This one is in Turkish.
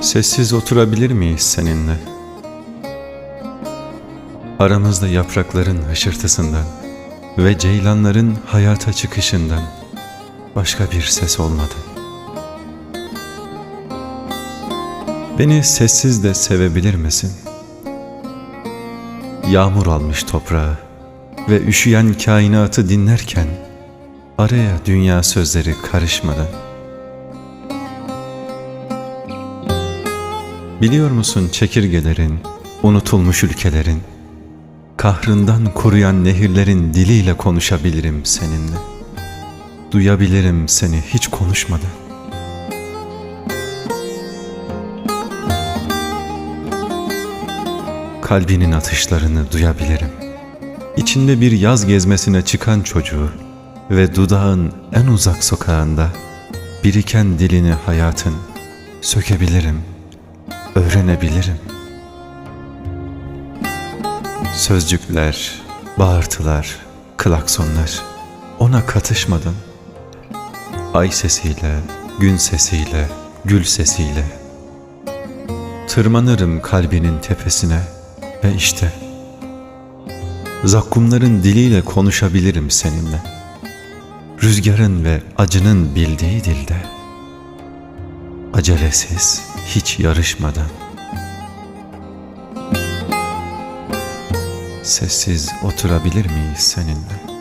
Sessiz oturabilir miyiz seninle? Aramızda yaprakların hışırtısından ve ceylanların hayata çıkışından başka bir ses olmadı. Beni sessiz de sevebilir misin? Yağmur almış toprağı ve üşüyen kainatı dinlerken araya dünya sözleri karışmadan Biliyor musun çekirgelerin, unutulmuş ülkelerin, kahrından kuruyan nehirlerin diliyle konuşabilirim seninle. Duyabilirim seni hiç konuşmadan. Kalbinin atışlarını duyabilirim. İçinde bir yaz gezmesine çıkan çocuğu ve dudağın en uzak sokağında biriken dilini hayatın sökebilirim, öğrenebilirim. Sözcükler, bağırtılar, klaksonlar ona katışmadan ay sesiyle, gün sesiyle, gül sesiyle tırmanırım kalbinin tepesine ve işte zakkumların diliyle konuşabilirim seninle. Rüzgarın ve acının bildiği dilde. Acelesiz, hiç yarışmadan. Sessiz oturabilir miyiz seninle?